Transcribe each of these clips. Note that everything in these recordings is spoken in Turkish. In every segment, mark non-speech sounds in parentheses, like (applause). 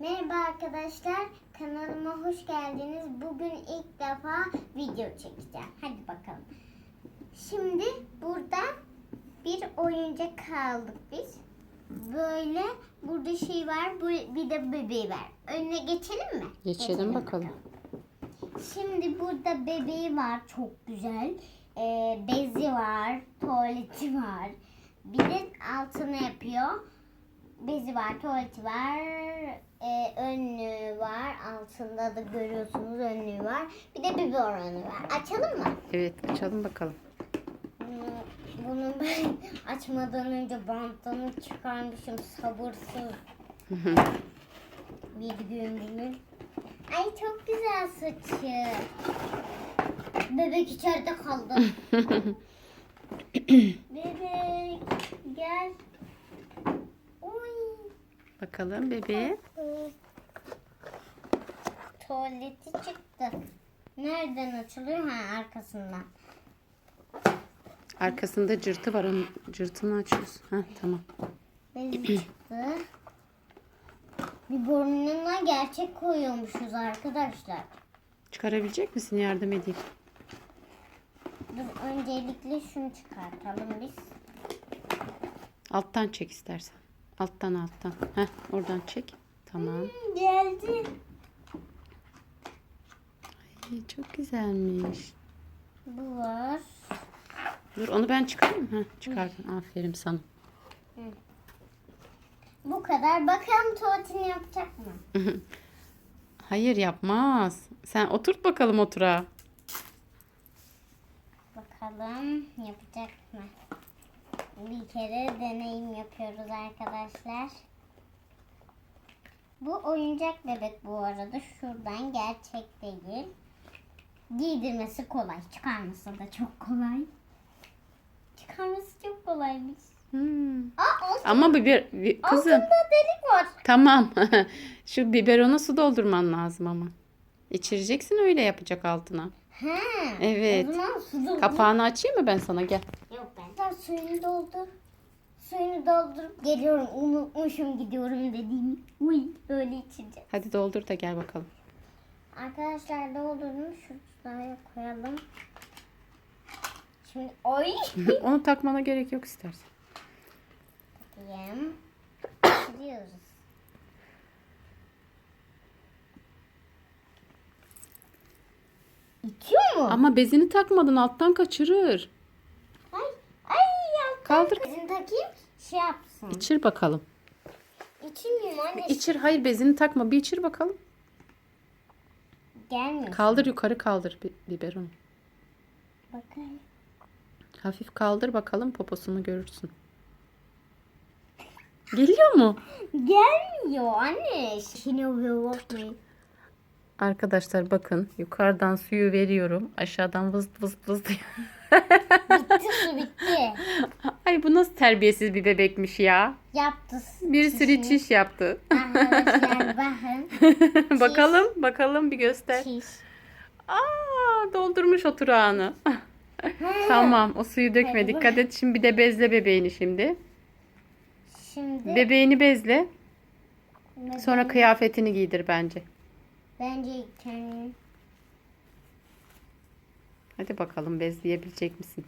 Merhaba arkadaşlar, kanalıma hoş geldiniz. Bugün ilk defa video çekeceğim. Hadi bakalım. Şimdi burada bir oyuncak aldık biz. Böyle burada şey var, bu- bir de bebeği var. Önüne geçelim mi? Geçelim bakalım. Şimdi burada bebeği var, çok güzel. Ee, bezi var, tuvaleti var. Bir de altını yapıyor. Bezi var, tuvaleti var, e, önlüğü var. Altında da görüyorsunuz önlüğü var. Bir de biberonu var. Açalım mı? Evet açalım bakalım. Bunu, bunu ben (laughs) açmadan önce bantını çıkarmışım sabırsız bir gün bugün. Ay çok güzel saçı. Bebek içeride kaldı. (laughs) Bebek gel. Bakalım bebeğe. Tuvaleti çıktı. Nereden açılıyor? Ha arkasından. Arkasında cırtı var. Onun cırtını açıyoruz. Ha tamam. Bezi çıktı. Bir burnuna gerçek koyuyormuşuz arkadaşlar. Çıkarabilecek misin? Yardım edeyim. Dur öncelikle şunu çıkartalım biz. Alttan çek istersen. Alttan alttan. Heh, oradan çek. Tamam. Geldi. Ay, çok güzelmiş. Bu var. Dur onu ben çıkarayım. Heh, çıkardın. Aferin sana. Bu kadar. Bakalım tuvaletini yapacak mı? (laughs) Hayır yapmaz. Sen oturt bakalım otura. Bakalım yapacak mı? Bir kere deneyim yapıyoruz arkadaşlar. Bu oyuncak bebek bu arada. Şuradan gerçek değil. Giydirmesi kolay. Çıkarması da çok kolay. Çıkarması çok kolaymış. Hmm. Aa, o Ama biber bi- kızım. altında delik var. Tamam. (laughs) Şu biberona su doldurman lazım ama. İçireceksin öyle yapacak altına. Ha. Evet. O zaman su. Kapağını açayım mı ben sana gel. Ben. Suyunu doldur. Suyunu doldurup geliyorum. Unutmuşum gidiyorum dediğimi. Uy böyle içeceğim. Hadi doldur da gel bakalım. Arkadaşlar doldurdum. Şuraya koyalım. Şimdi oy. (laughs) Onu takmana gerek yok istersen. Bakayım. Gidiyoruz. İtiyor mu? Ama bezini takmadın alttan kaçırır. Kaldır. Bizim takayım şey yapsın. İçir bakalım. İçmiyorum anne. İçir hayır bezini takma bir içir bakalım. Gelmiyor. Kaldır yukarı kaldır bi- biberonu. Bakayım. Hafif kaldır bakalım poposunu görürsün. Geliyor mu? Gelmiyor anne. Şimdi bakmayın. Arkadaşlar bakın yukarıdan suyu veriyorum. Aşağıdan vız vız vız diyor. Bitti su bitti. (laughs) Ay bu nasıl terbiyesiz bir bebekmiş ya. Yaptı. Bir sürü çiş yaptı. (laughs) (laughs) Bakalım bakalım bir göster. Çiş. Aa doldurmuş oturağını. (laughs) tamam o suyu dökme dikkat et. Şimdi bir de bezle bebeğini şimdi. Şimdi Bebeğini bezle. ben- Sonra kıyafetini giydir bence. bence kendim Hadi bakalım bezleyebilecek misin?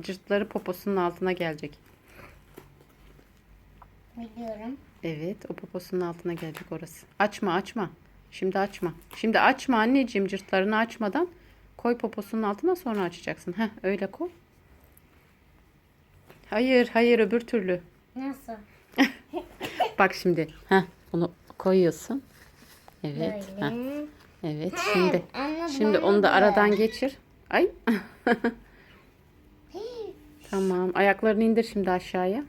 Cırtları poposunun altına gelecek. biliyorum. Evet o poposunun altına gelecek orası. Açma açma. Şimdi açma. Şimdi açma anneciğim cırtlarını açmadan. Koy poposunun altına sonra açacaksın. Heh öyle koy. Hayır hayır öbür türlü. Nasıl? (laughs) Bak şimdi. Heh bunu koyuyorsun. Evet. Böyle. heh, evet şimdi. Anladım, Şimdi onu da aradan geçir. Ay. (laughs) tamam. Ayaklarını indir şimdi aşağıya.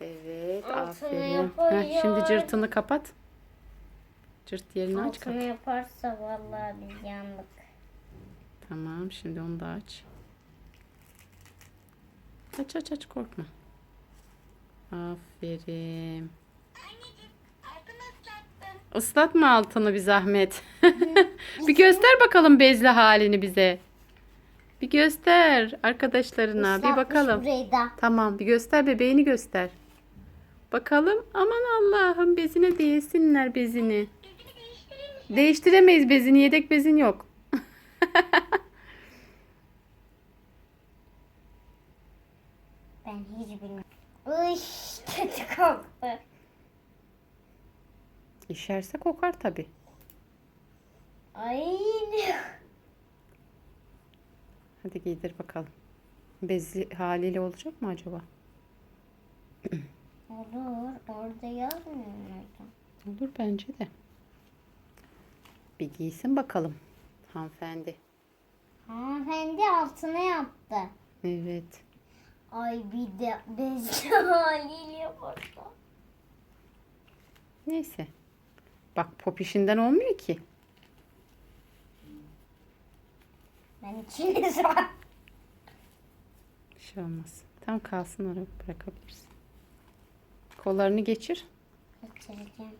Evet. Altına aferin. Heh, şimdi cırtını kapat. Cırt yerini aç Altını kapat. yaparsa vallahi biz yandık. Tamam. Şimdi onu da aç. Aç aç aç korkma. Aferin. Islatma altını bir zahmet. (laughs) bir göster bakalım bezli halini bize. Bir göster arkadaşlarına. Bir bakalım. Burayı da. Tamam bir göster bebeğini göster. Bakalım. Aman Allah'ım bezine değsinler bezini. Değiştiremeyiz bezini. Yedek bezin yok. (laughs) Ben hiç bilmiyorum. Uy kötü koktu. İşerse kokar tabi. Ay Hadi giydir bakalım. Bezi haliyle olacak mı acaba? Olur. Orada yazmıyor muydu? Olur bence de. Bir giysin bakalım hanımefendi. Hanımefendi altına yaptı. Evet. Ay bir de bezli (laughs) haliyle burada. Neyse. Bak pop işinden olmuyor ki. Ben içiniz var. Bir şey olmaz. Tam kalsın oraya bırakabilirsin. Kollarını geçir. Kaçıracağım.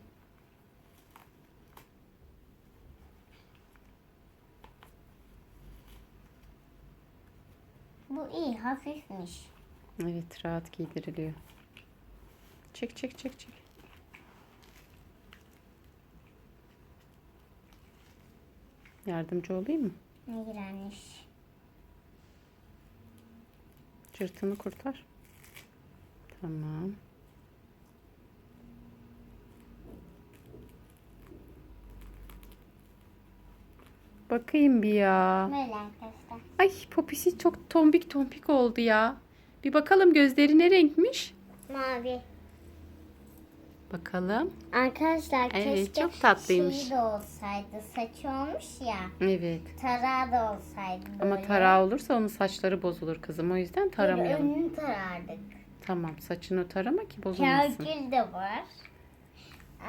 Bu iyi hafifmiş. Evet rahat giydiriliyor. Çek çek çek çek. Yardımcı olayım mı? Ne girermiş? Cırtını kurtar. Tamam. Bakayım bir ya. Böyle arkadaşlar. Ay popisi çok tombik tombik oldu ya. Bir bakalım gözleri ne renkmiş? Mavi. Bakalım. Arkadaşlar Evet, keşke çok tatlıymış. şeyi de olsaydı. Saçı olmuş ya. Evet. Tarağı da olsaydı böyle. Ama tarağı olursa onun saçları bozulur kızım. O yüzden Böyle taramayalım. önünü tarardık. Tamam saçını tarama ki bozulmasın. Kağıtgül de var.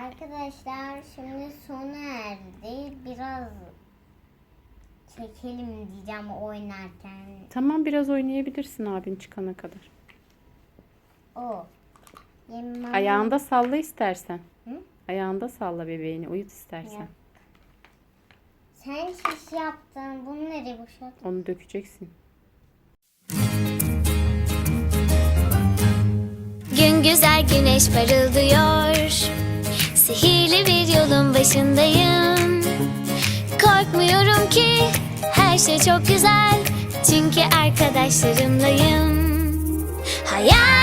Arkadaşlar şimdi sona erdi. Biraz çekelim diyeceğim oynarken. Tamam biraz oynayabilirsin abin çıkana kadar. O. Ayağında salla istersen. Hı? Ayağında salla bebeğini uyut istersen. Yap. Sen şiş yaptın. Bunu nereye boşalttın? Onu dökeceksin. Gün güzel güneş parıldıyor Sihirli bir yolun başındayım Korkmuyorum ki her şey çok güzel Çünkü arkadaşlarımlayım Hayaller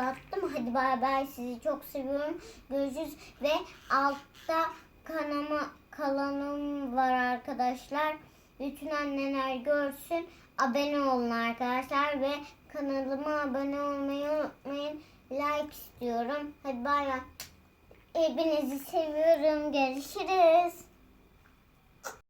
Uzattım. Hadi bay bay. Sizi çok seviyorum. Görüşürüz. Ve altta kanama kalanım var arkadaşlar. Bütün anneler görsün. Abone olun arkadaşlar. Ve kanalıma abone olmayı unutmayın. Like istiyorum. Hadi bay bay. Hepinizi seviyorum. Görüşürüz.